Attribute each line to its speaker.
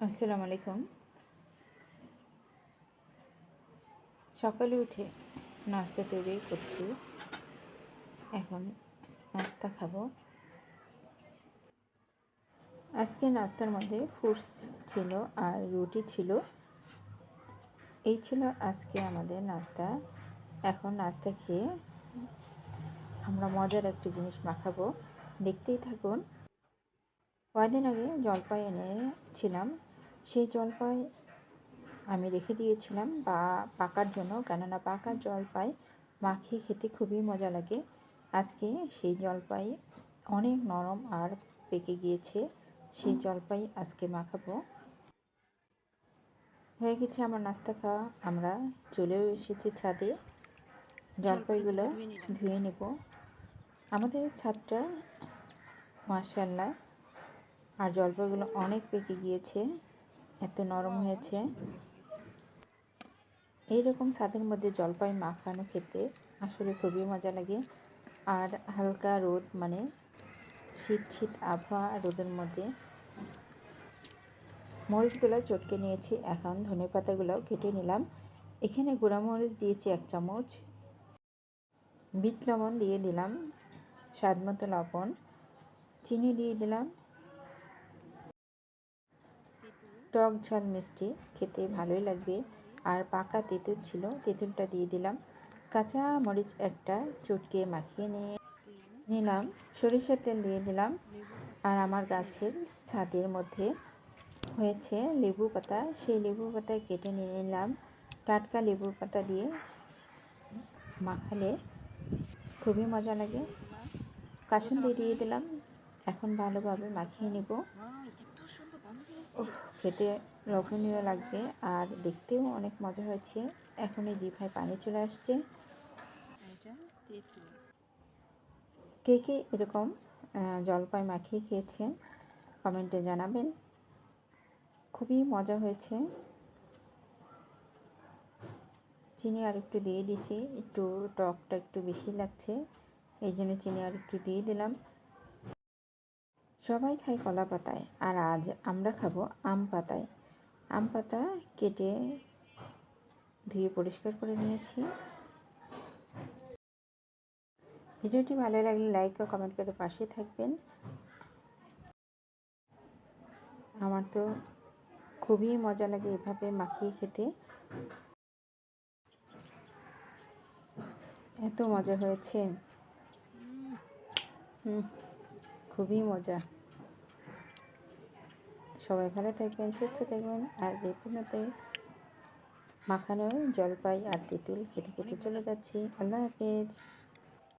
Speaker 1: আসসালামু আলাইকুম সকালে উঠে নাস্তা তৈরি করছি। এখন নাস্তা খাব। আজকে নাস্তার মধ্যে ফ্রুটস ছিল আর রুটি ছিল। এই ছিল আজকে আমাদের নাস্তা। এখন নাস্তা খেয়ে আমরা মজার একটি জিনিস মাখাবো। দেখতেই থাকুন। কয়দিন আগে জলপাই এনেছিলাম। সেই জলপাই আমি রেখে দিয়েছিলাম বা পাকার জন্য। কেননা পাকা জলপাই মাখিয়ে খেতে খুবই মজা লাগে। আজকে সেই জলপাই অনেক নরম আর পেকে গিয়েছে। সেই জলপাই আজকে মাখাবো। হয়ে গেছে আমার নাস্তা খাওয়া। আমরা চলেও এসেছি ছাদে। জলপাইগুলো ধুয়ে নেব। আমাদের ছাদটা মার্শাল্লাহ আর জলপাইগুলো অনেক পেকে গিয়েছে, এত নরম হয়েছে। এইরকম ছাদের মধ্যে জলপাই মাখানো খেতে আসলে খুবই মজা লাগে। আর হালকা রোদ মানে শীত শীত আবহাওয়া রোদের মধ্যে। মরিচগুলো চটকে নিয়েছি, এখন ধনে পাতাগুলো কেটে নিলাম। এখানে গুঁড়ামরিচ দিয়েছি এক চামচ। বিট লবণ দিয়ে দিলাম স্বাদ মতো লবণ। চিনি দিয়ে দিলাম টক ঝাল মিষ্টি, খেতে ভালোই লাগবে। আর পাকা তেঁতুল ছিল, তেঁতুলটা দিয়ে দিলাম। কাঁচা মরিচ একটা চটকে মাখিয়ে নিয়ে নিলাম। সরিষার তেল দিয়ে দিলাম। আর আমার গাছের ছাদের মধ্যে হয়েছে লেবু পাতা। সেই লেবু পাতা কেটে নিয়ে নিলাম। টাটকা লেবু পাতা দিয়ে মাখালে খুবই মজা লাগে। কাসুন দিয়ে দিয়ে দিলাম। এখন ভালোভাবে মাখিয়ে নেব। খেতে লোভনীয় লাগবে আর দেখতেও অনেক মজা হয়েছে। এখন এই জিভায় পানি চলে আসছে। কে কে এরকম জলপাই মাখিয়ে খেয়েছেন কমেন্টে জানাবেন। খুবই মজা হয়েছে। চিনি আর একটু দিয়ে দিছি একটু টকটা একটু বেশি লাগছে এই জন্য চিনি আর একটু দিয়ে দিলাম। সবাই খায় কলা পাতায়, আর আজ আমরা খাব আম পাতায়। আম পাতা কেটে ধুয়ে পরিষ্কার করে নিয়েছি। ভিডিওটি ভালো লাগলে লাইক ও কমেন্ট করে পাশে থাকবেন। আমার তো খুবই মজা লাগে এভাবে মাখিয়ে খেতে। এত মজা হয়েছে। হুম খুবই মজা। সবাই ভালো থাকবেন, সুস্থ থাকবেন। আর এই মাখানো জলপাই আর তেঁতুল খেতে খেতে চলে যাচ্ছি। আল্লাহ হাফেজ।